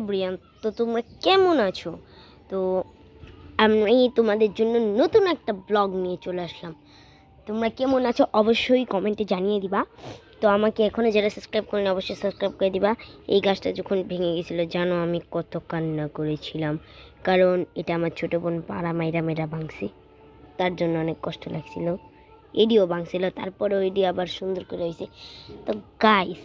Everyone তো তোমরা কেমন আছো? তো আমি তোমাদের জন্য নতুন একটা ব্লগ নিয়ে চলে আসলাম। তোমরা কেমন আছো অবশ্যই কমেন্টে জানিয়ে দিবা। তো আমাকে এখনও যারা সাবস্ক্রাইব করেন, অবশ্যই সাবস্ক্রাইব করে দিবা। এই গাছটা যখন ভেঙে গেছিল, জানো আমি কত কান্না করেছিলাম। কারণ এটা আমার ছোটো বোন পাড়া মাইরা মেরা ভাঙছে। তার জন্য অনেক কষ্ট লাগছিল। এডিও ভাঙছিল, তারপরেও এডি আবার সুন্দর করে হয়েছে তো গাইস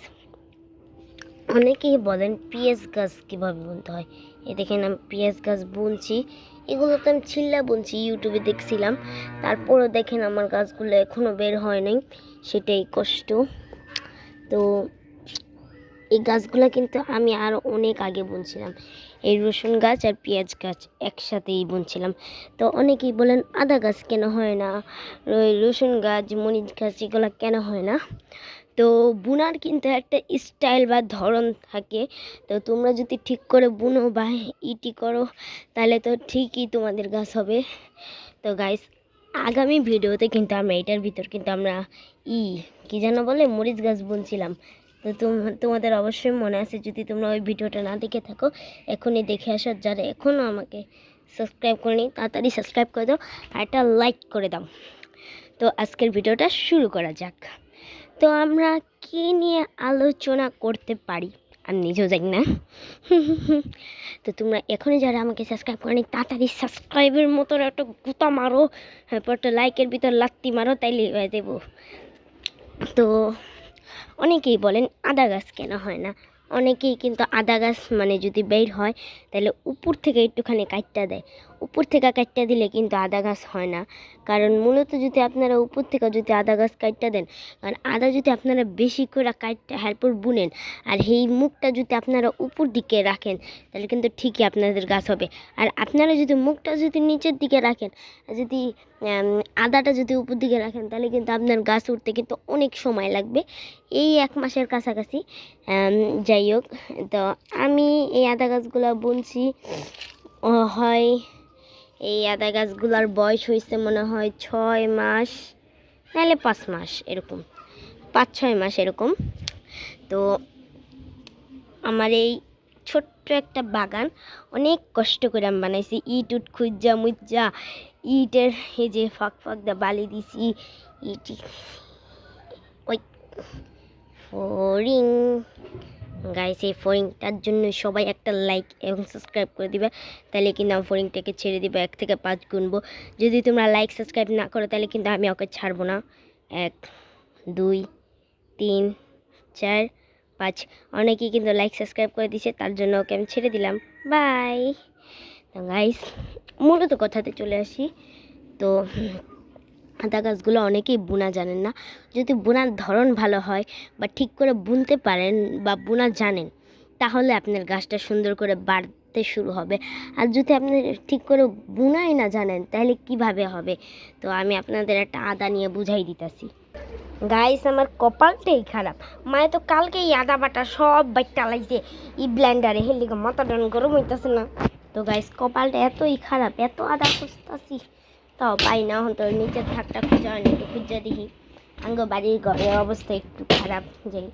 অনেকেই বলেন পিঁয়াজ গাছ কীভাবে বুনতে হয়। এ দেখেন আমি পিঁয়াজ গাছ বুনছি, এগুলো তো আমি ছিল্লা বুনছি, ইউটিউবে দেখছিলাম। তারপরও দেখেন আমার গাছগুলো এখনও বের হয় নাই, সেটাই কষ্ট। তো এই গাছগুলো কিন্তু আমি আরও অনেক আগে বুনছিলাম। এই রসুন গাছ আর পেঁয়াজ গাছ একসাথেই বুনছিলাম। তো অনেকেই বলেন, আদা গাছ কেন হয় না? ওই রসুন গাছ, মরিচ গাছ, এগুলো কেন হয় না? তো বুনার কিন্তু একটা স্টাইল বা ধরন থাকে। তো তোমরা যদি ঠিক করে বুনো বা ইটি করো, তাহলে তো ঠিকই তোমাদের গাছ হবে। তো গাইস আগামী ভিডিওতে কিন্তু আমরা এটার ভিতর কিন্তু আমরা ই, কি যেন বলে, মরিচ গাছ বুনছিলাম। তো তোম- তোমাদের অবশ্যই মনে আছে, যদি তোমরা ওই ভিডিওটা না দেখে থাকো, এখনই দেখে আসো। যারা এখনও আমাকে সাবস্ক্রাইব করেনি, তাড়াতাড়ি সাবস্ক্রাইব করে দাও, আর একটা লাইক করে দাও। তো আজকের ভিডিওটা শুরু করা যাক। তো আমরা কী নিয়ে আলোচনা করতে পারি? আমি নিজেও জানি না। তো তোমরা এখনই যারা আমাকে সাবস্ক্রাইব করেনি, তাড়াতাড়ি সাবস্ক্রাইবের মতো একটা গুতা মারো, তারপর একটা লাইকের ভিতর লাত্তি মারো, তাইলে হয়ে দেবো তো অনেকেই বলেন, আদা গাছ কেন হয় না? অনেকেই কিন্তু আদা গাছ মানে যদি বের হয় তাহলে উপর থেকে একটুখানি কাটটা দেয়। উপর থেকে কাটটা দিলে কিন্তু আদা গাছ হয় না। কারণ মূলত যদি আপনারা উপর থেকে যদি আদা গাছ কাটটা দেন, কারণ আদা যদি আপনারা বেশি করে কাটটা হ্যারপর বুনেন, আর এই মুখটা যদি আপনারা উপর দিকে রাখেন, তাহলে কিন্তু ঠিকই আপনাদের গাছ হবে। আর আপনারা যদি মুখটা যদি নিচের দিকে রাখেন, যদি আদাটা যদি উপর দিকে রাখেন, তাহলে কিন্তু আপনার গাছ উঠতে কিন্তু অনেক সময় লাগবে। এই এক মাসের কাছাকাছি যাই হোক, তো আমি এই আদা গাছগুলো বুনছি হয় এই আদা গাছগুলার বয়স হয়েছে মনে হয় ছয় মাস, নাহলে পাঁচ মাস এরকম, পাঁচ ছয় মাস এরকম। তো আমার এই ছোট্ট একটা বাগান, অনেক কষ্ট করে আমি বানাইছি। ইট উট খুঁজা মুজ্জা ইটের এই যে ফাঁক ফাঁক দা বালি দিছি, ইট ওই, ফরিং। গাইস এই ফরিংটার জন্য সবাই একটা লাইক এবং সাবস্ক্রাইব করে দিবে। তাহলে কিন্তু আমি ফরিংটাকে ছেড়ে দিব, এক থেকে পাঁচ গুনবো। যদি তোমরা লাইক সাবস্ক্রাইব না করো, তাহলে কিন্তু আমি ওকে ছাড়বো না। এক, দুই, তিন, চার, পাঁচ। অনেকেই কিন্তু লাইক সাবস্ক্রাইব করে দিছে তার জন্য ওকে আমি ছেড়ে দিলাম। বাই তো গাইস মূলত কথাতে চলে আসি। তো আদা গাছগুলো অনেকেই বোনা জানেন না। যদি বোনার ধরন ভালো হয় বা ঠিক করে বুনতে পারেন বা বোনা জানেন, তাহলে আপনার গাছটা সুন্দর করে বাড়তে শুরু হবে। আর যদি আপনি ঠিক করে বুনাই না জানেন, তাহলে কীভাবে হবে? তো আমি আপনাদের একটা আদা নিয়ে বুঝাই দিতেছি। গাইস, আমার কপালটাই খারাপ। মায়ে তো কালকেই আদা বাটা সব বাইটা লাগছে ই ব্ল্যান্ডারে হেলি মাথা ডান গরম হইতেছে না। তো গাইস, কপালটা এতই খারাপ, এত আদা খুঁজতাছি। তাও পাই না হন তোর নিচের থাকটা খুঁজা একটু খুঁজা দেখি। আঙ্গ বাড়ির ঘরের অবস্থা একটু খারাপ যাই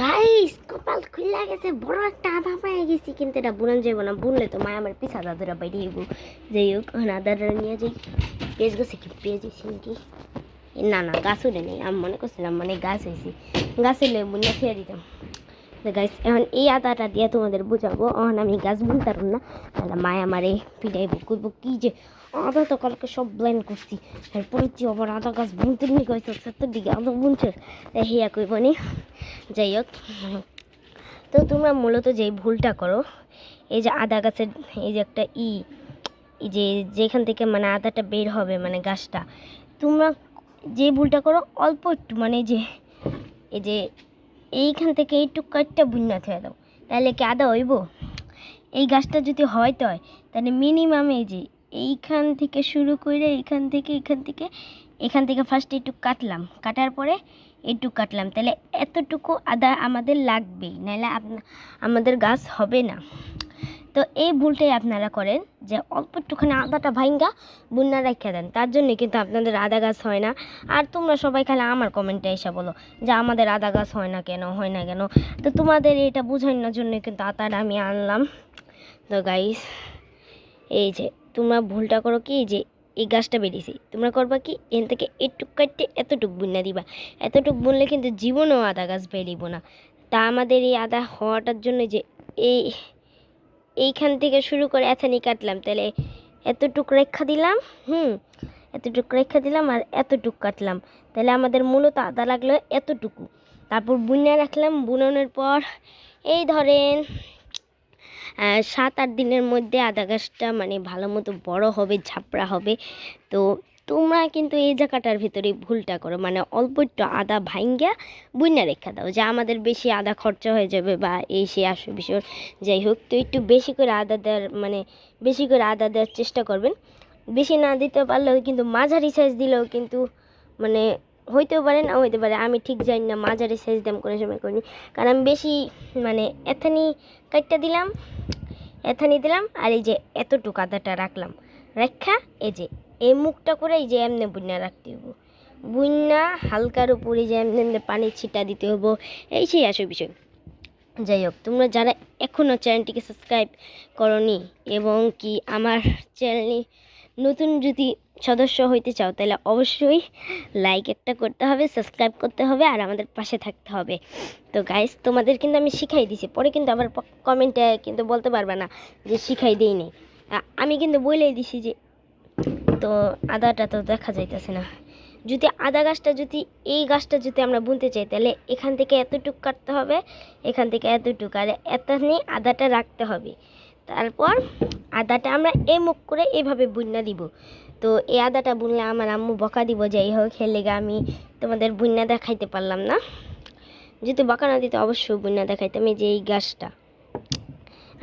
গাইস কপাল খুলে গেছে, বড় একটা আদা পেয়ে গেছি, কিন্তু এটা বুনান যাব না, বুনলে তো মায় আমার পিছা দাদুরা বাইরে যাব যাই হোক আদাটা নিয়ে যাই। পেঁয়াজ গেছে কি পেঁয়াজ হয়েছে নাকি? না না, গাছ উঠে নেই, আমি মনে করছিলাম মানে গাছ হয়েছে গাছ হলে বুনিয়া খেয়ে দিতাম। তো গাছ এখন এই আদাটা দিয়ে তোমাদের বোঝাবো। এখন আমি গাছ বুনতে পারব না। তাহলে মায় আমারে পিটাইব কইব কি যে আদা তো কালকে সব ব্লেন্ড করছি। এরপরে তুই আবার আদা গাছ বুনতে নিয়ে গেছে। সত্তর দিকে আদা বুনছে। তাই হিয়া কইব নি। যাই হোক। তো তোমরা মূলত যে ভুলটা করো, এই যে আদা গাছের এই যে একটা ই যে যেখান থেকে মানে আদাটা বের হবে মানে গাছটা, তোমরা যে ভুলটা করো, অল্প একটু মানে যে, এই যে এইখান থেকে এইটুক কাঠটা বুন্না হয়ে দাও। তাহলে কি আদা হইব? এই গাছটা যদি হয় তো হয় তাহলে মিনিমাম এই যে এইখান থেকে শুরু করে এইখান থেকে এখান থেকে এখান থেকে ফার্স্ট একটু কাটলাম। কাটার পরে একটু কাটলাম। তাহলে এতটুকু আদা আমাদের লাগবেই নাহলে আমাদের গাছ হবে না। তো এই ভুলটাই আপনারা করেন যে অল্প একটুখানি আদাটা ভাঙ্গা বুন্না রেখে দেন। তার জন্যই কিন্তু আপনাদের আদা গাছ হয় না। আর তোমরা সবাই খালি আমার কমেন্টে এসে বলো যে আমাদের আদা গাছ হয় না কেন, হয় না কেন? তো তোমাদের এটা বোঝানোর জন্য কিন্তু আদাটা আমি আনলাম। তো গাইস এই যে তোমরা ভুলটা করো কি যে এই গাছটা বেরিয়েছি তোমরা করবা কি এন থেকে এটুক কাটতে এতটুক বুননা দিবা। এতটুক বুনলে কিন্তু জীবনেও আদা গাছ বেরিব না। তা আমাদের এই আদা হওয়াটার জন্য যে এই এইখান থেকে শুরু করে এথানি কাটলাম। তাহলে এতটুক রেখা দিলাম, হুম, এতটুক রেখা দিলাম আর এতটুক কাটলাম। তাহলে আমাদের মূলত আদা লাগল এতটুকু। তারপর বুনে রাখলাম, বুনানোর পর এই ধরেন সাত আট দিনের মধ্যে আদা গাছটা মানে ভালো মতো বড়ো হবে, ঝাপড়া হবে। তো তোমরা কিন্তু এই জায়গাটার ভিতরে ভুলটা করো। মানে অল্প একটু আদা ভাঙ্গা বুইনা রেখা দাও, যে আমাদের বেশি আদা খরচা হয়ে যাবে বা এই সে আসো বিষয় যাই হোক, তো একটু বেশি করে আদা দেওয়ার মানে বেশি করে আদা দেওয়ার চেষ্টা করবেন। বেশি না দিতে পারলেও কিন্তু মাঝারি সাইজ দিলেও কিন্তু মানে হইতেও পারে না হইতে পারে, আমি ঠিক জানি না মাঝারি সাইজ দাম কোনো সময় করিনি। কারণ আমি বেশি মানে এথানি কাটটা দিলাম, এথানি দিলাম, আর এই যে এতটুকু আদাটা রাখলাম। রেখা, এই যে এই মুখটা করে এই যে এমনি বুন্না রাখতে হব বুন্না হালকার উপরে যে এমনি এমনি পানি ছিটা দিতে হব এই সেই আসে বিষয়। যাই হোক, তোমরা যারা এখনও চ্যানেলটিকে সাবস্ক্রাইব করনি এবং কি আমার চ্যানেলে নতুন যদি সদস্য হইতে চাও, তাহলে অবশ্যই লাইক একটা করতে হবে সাবস্ক্রাইব করতে হবে আর আমাদের পাশে থাকতে হবে। তো গাইস তোমাদের কিন্তু আমি শিখাই দিছি, পরে কিন্তু আবার কমেন্টে কিন্তু বলতে পারবে না যে শিখাই দিই নি আমি কিন্তু বলেই দিছি যে তো আদাটা তো দেখা যাইতেছে না। যদি আদা গাছটা যদি, এই গাছটা যদি আমরা বুনতে চাই, তাহলে এখান থেকে এতটুক কাটতে হবে, এখান থেকে এতটুক, আর এত নিয়ে আদাটা রাখতে হবে। তারপর আদাটা আমরা এই মুখ করে এইভাবে বুন্না দিব। তো এই আদাটা বুনলে আমার আম্মু বকা দিব যাই হোক খেলে আমি তোমাদের বুন্না দেখাইতে পারলাম না। যদি বকা না দিতে অবশ্যই বুন্না দেখাইতাম এই যে এই গাছটা।